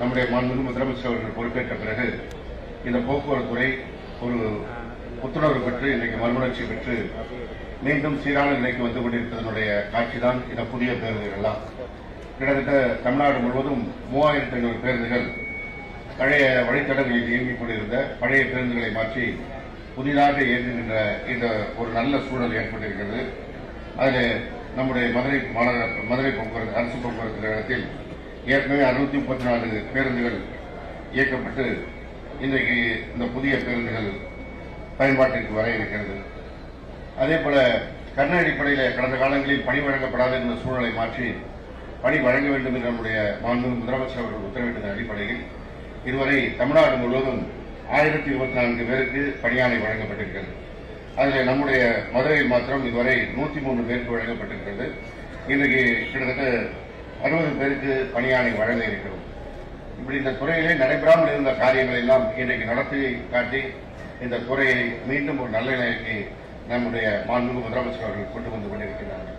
நம்முடைய மாண்புமிகு முதலமைச்சர் அவர்கள் பொறுப்பேற்ற பிறகு இந்த போக்குவரத்து துறை ஒரு புத்துணர்வு பெற்று இன்றைக்கு மறுமலர்ச்சி பெற்று மீண்டும் சீரான நிலைக்கு வந்து கொண்டிருப்பதனுடைய காட்சிதான் இந்த புதிய பேருந்துகள் எல்லாம். கிட்டத்தட்ட தமிழ்நாடு முழுவதும் மூவாயிரத்தி ஐநூறு பேருந்துகள் பழைய வழித்தடங்களில் இயங்கிக் கொண்டிருந்த பழைய பேருந்துகளை மாற்றி புதிதாக இயங்குகின்ற இந்த ஒரு நல்ல சூழல் ஏற்பட்டிருக்கிறது. அதில் நம்முடைய மதுரை மாநகர மதுரை போக்குவரத்து அரசு போக்குவரத்து கழகத்தில் ஏற்கனவே அறுநூத்தி முப்பத்தி நாலு பேருந்துகள் இயக்கப்பட்டு இன்றைக்கு இந்த புதிய பேருந்துகள் பயன்பாட்டிற்கு வர இருக்கிறது. அதே போல கர்ண அடிப்படையில் கடந்த காலங்களில் பணி வழங்கப்படாத இருந்த சூழலை மாற்றி பணி வழங்க வேண்டும் என்ற நம்முடைய மாண்பு முதலமைச்சர் அவர்கள் உத்தரவிட்டதன் அடிப்படையில் இதுவரை தமிழ்நாடு முழுவதும் ஆயிரத்தி இருபத்தி நான்கு பேருக்கு பணியாணை வழங்கப்பட்டிருக்கிறது. அதில் நம்முடைய மதுரையில் மாத்திரம் இதுவரை நூற்றி மூன்று பேருக்கு வழங்கப்பட்டிருக்கிறது. இன்றைக்கு கிட்டத்தட்ட அறுபது பேருக்கு பணியாணை வழங்க இருக்கிறோம். இப்படி இந்த துறையிலே நடைபெறாமல் இருந்த காரியங்களை எல்லாம் இன்றைக்கு நடத்தி காட்டி இந்த துறையை மீண்டும் ஒரு நல்ல நிலைக்கு நம்முடைய மாண்புமிகு முதலமைச்சர் அவர்கள் கொண்டு வந்து கொண்டிருக்கிறார்கள்.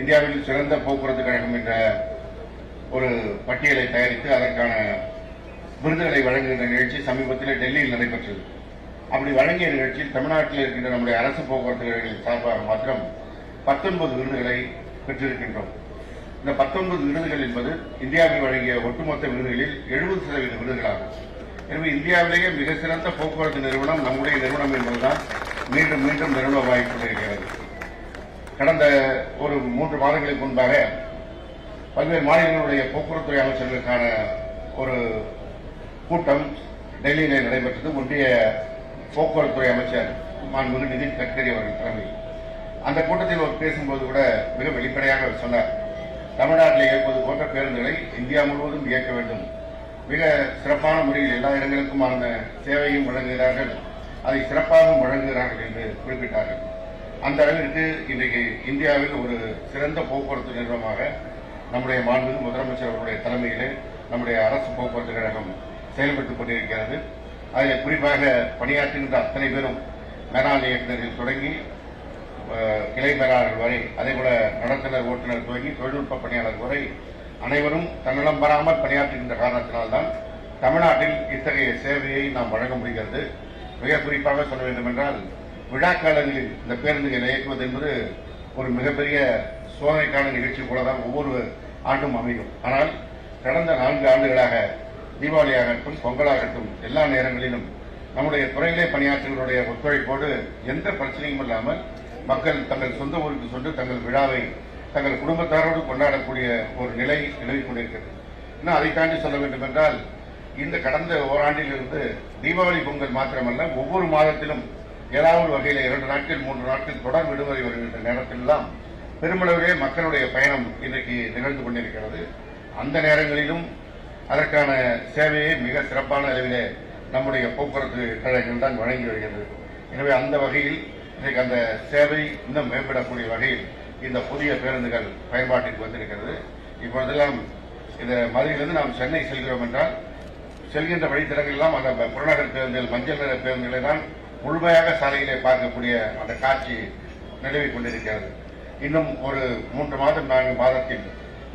இந்தியாவில் சிறந்த போக்குவரத்து கழகம் என்ற ஒரு பட்டியலை தயாரித்து அதற்கான விருதுகளை வழங்குகின்ற நிகழ்ச்சி சமீபத்தில் டெல்லியில் நடைபெற்றது. அப்படி வழங்கிய நிகழ்ச்சியில் தமிழ்நாட்டில் இருக்கின்ற நம்முடைய அரசு போக்குவரத்து கழகங்களின் சார்பாக மாத்திரம் பத்தொன்பது விருதுகளை பெற்றிருக்கின்றோம். இந்த பத்தொன்பது விருதுகள் என்பது இந்தியாவில் வழங்கிய ஒட்டுமொத்த விருதுகளில் எழுபது சதவீத விருதுகளாகும். எனவே இந்தியாவிலேயே மிக சிறந்த போக்குவரத்து நிறுவனம் நம்முடைய நிறுவனம் என்பதுதான் மீண்டும் மீண்டும் நிறுவன வாய்ப்பு இருக்கிறது. கடந்த ஒரு மூன்று மாதங்களுக்கு முன்பாக பல்வேறு மாநிலங்களுடைய போக்குவரத்துறை அமைச்சர்களுக்கான ஒரு கூட்டம் டெல்லியிலே நடைபெற்றது. ஒன்றிய போக்குவரத்துறை அமைச்சர் மாண்புமிகு நிதின் கட்கரி அவர்கள் தலைமையில். அந்த கூட்டத்தில் அவர் பேசும்போது கூட மிக வெளிப்படையாக அவர் சொன்னார். தமிழ்நாட்டில் இயக்குவது போன்ற பேருந்துகளை இந்தியா முழுவதும் இயக்க வேண்டும். மிக சிறப்பான முறையில் எல்லா இடங்களுக்குமான சேவையும் வழங்குகிறார்கள். அதை சிறப்பாகவும் வழங்குகிறார்கள் என்று குறிப்பிட்டார்கள். அந்த அளவிற்கு இன்றைக்கு இந்தியாவில் ஒரு சிறந்த போக்குவரத்து நிறுவனமாக நம்முடைய மாண்பு முதலமைச்சர் அவருடைய தலைமையிலே நம்முடைய அரசு போக்குவரத்து கழகம் செயல்பட்டுக் கொண்டிருக்கிறது. அதில் குறிப்பாக பணியாற்றுகின்ற அத்தனை பேரும் மேலாண் இயக்குநரில் தொடங்கி கிளை மேலாளர்கள் வரை அதேபோல நடத்துனர் ஓட்டுநர் துவங்கி தொழில்நுட்ப பணியாளர் வரை அனைவரும் தன்னிடம் வராமல் பணியாற்றுகின்ற காரணத்தினால்தான் தமிழ்நாட்டில் இத்தகைய சேவையை நாம் வழங்க முடிகிறது. மிக குறிப்பாக சொல்ல வேண்டும் என்றால் விழாக்காலங்களில் இந்த பேருந்துகளை இயக்குவது என்பது ஒரு மிகப்பெரிய சோதனைக்கான நிகழ்ச்சி போலதான் ஒவ்வொரு ஆண்டும் அமையும். ஆனால் கடந்த நான்கு ஆண்டுகளாக தீபாவளியாகட்டும் பொங்கலாகட்டும் எல்லா நேரங்களிலும் நம்முடைய துறையிலே பணியாற்றுவர்களுடைய ஒத்துழைப்போடு எந்த பிரச்சனையும் இல்லாமல் மக்கள் தங்கள் சொந்த ஊருக்கு சென்று தங்கள் விழாவை தங்கள் குடும்பத்தாரோடு கொண்டாடக்கூடிய ஒரு நிலை நிலவிக் கொண்டிருக்கிறது. இன்னும் அதை தாண்டி சொல்ல வேண்டும் என்றால் இந்த கடந்த ஓராண்டில் இருந்து தீபாவளி பொங்கல் மாத்திரமல்ல ஒவ்வொரு மாதத்திலும் ஏதாவது வகையில் இரண்டு நாட்கள் மூன்று நாட்கள் தொடர் விடுமுறை வருகின்ற நேரத்திலெல்லாம் பெருமளவிலே மக்களுடைய பயணம் இன்றைக்கு நிகழ்ந்து கொண்டிருக்கிறது. அந்த நேரங்களிலும் அதற்கான சேவையை மிக சிறப்பான அளவிலே நம்முடைய போக்குவரத்து கழகங்கள் தான் வழங்கி வருகிறது எனவே அந்த வகையில் இன்றைக்கு அந்த சேவை இன்னும் மேம்படக்கூடிய வகையில் இந்த புதிய பேருந்துகள் பயன்பாட்டிற்கு வந்திருக்கிறது. இப்பொழுதெல்லாம் இந்த மதுரையிலிருந்து நாம் சென்னை செல்கிறோம் என்றால் செல்கின்ற வழித்தடங்களெல்லாம் அந்த புறநகர் பேருந்துகள் மஞ்சள் நிற பேருந்துகளை தான் முழுமையாக சாலையிலே பார்க்கக்கூடிய அந்த காட்சி நிலவிக் கொண்டிருக்கிறது. இன்னும் ஒரு மூன்று மாதம் நான்கு மாதத்தில்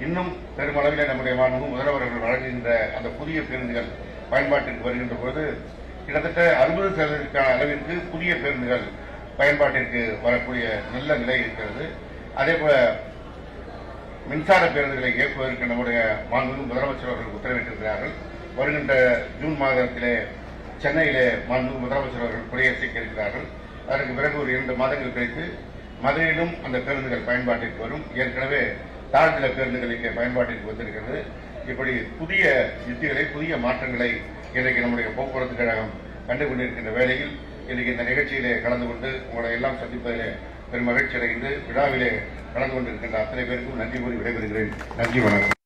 இன்னும் பெருமளவில் நம்முடைய மாண்பு முதல்வர்கள் வழங்குகின்ற அந்த புதிய பேருந்துகள் பயன்பாட்டிற்கு வருகின்ற போது கிட்டத்தட்ட அறுபது சதவீதத்திற்கான அளவிற்கு புதிய பேருந்துகள் பயன்பாட்டிற்கு வரக்கூடிய நல்ல நிலை இருக்கிறது. அதே போல மின்சார பேருந்துகளை இயக்குவதற்கு நம்முடைய மாண்புமிகு முதலமைச்சர் அவர்கள் உத்தரவிட்டிருக்கிறார்கள். வருகின்ற ஜூன் மாதத்திலே சென்னையிலே மாண்புமிகு முதலமைச்சர் அவர்கள் குடியரசிக்க இருக்கிறார்கள். அதற்கு பிறகு ஒரு இரண்டு மாதங்கள் கழித்து மதுரையிலும் அந்த பேருந்துகள் பயன்பாட்டிற்கு வரும். ஏற்கனவே தாழ்நில பேருந்துகள் இங்கே பயன்பாட்டிற்கு வந்திருக்கிறது. இப்படி புதிய யுத்திகளை புதிய மாற்றங்களை இன்றைக்கு நம்முடைய போக்குவரத்து கழகம் கண்டு கொண்டிருக்கின்ற வேளையில் இன்னைக்கு இந்த நிகழ்ச்சியிலே கலந்து கொண்டு உங்களை எல்லாம் சந்திப்பதிலே பெரும் மகிழ்ச்சி அடைந்து விழாவிலே கலந்து கொண்டிருக்கின்ற அத்தனை பேருக்கும் நன்றி கூறி விடைபெறுகிறேன். நன்றி வணக்கம்.